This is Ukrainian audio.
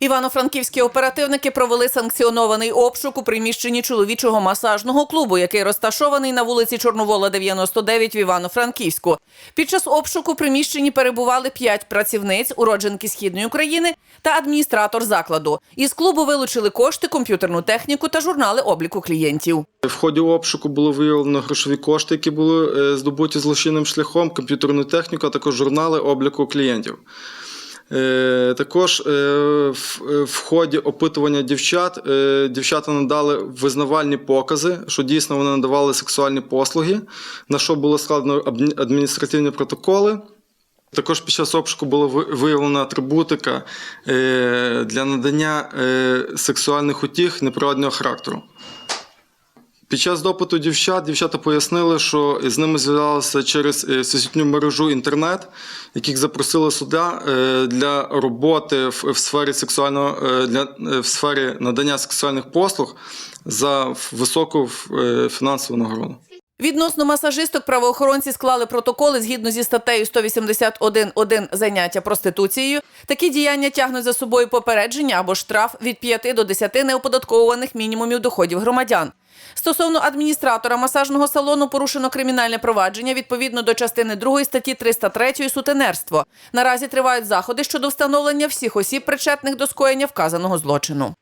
Івано-франківські оперативники провели санкціонований обшук у приміщенні чоловічого масажного клубу, який розташований на вулиці Чорновола, 99 в Івано-Франківську. Під час обшуку приміщенні перебували п'ять працівниць, уродженки східної України та адміністратор закладу. Із клубу вилучили кошти, комп'ютерну техніку та журнали обліку клієнтів. В ході обшуку було виявлено грошові кошти, які були е, здобуті злочинним шляхом, комп'ютерну техніку, а також журнали обліку клієнтів. Е, Також е, в, ході опитування дівчат е, дівчата надали визнавальні покази, що дійсно вони надавали сексуальні послуги, на що було складено адміністративні протоколи. Також під час обшуку була виявлена атрибутика для надання сексуальних утіх неприродного характеру. Під час допиту дівчат дівчата пояснили, що з ними зв'язалися через сусідню всесвітню мережу інтернет, яких запросили сюди е, для роботи в, сфері сексуального е, для е, в сфері надання сексуальних послуг за високу е, фінансову нагороду. Відносно масажисток правоохоронці склали протоколи згідно зі статтею 181.1 заняття проституцією. Такі діяння тягнуть за собою попередження або штраф від 5 до 10 неоподатковуваних мінімумів доходів громадян. Стосовно адміністратора масажного салону порушено кримінальне провадження відповідно до частини 2 статті 303 сутенерство. Наразі тривають заходи щодо встановлення всіх осіб, причетних до скоєння вказаного злочину.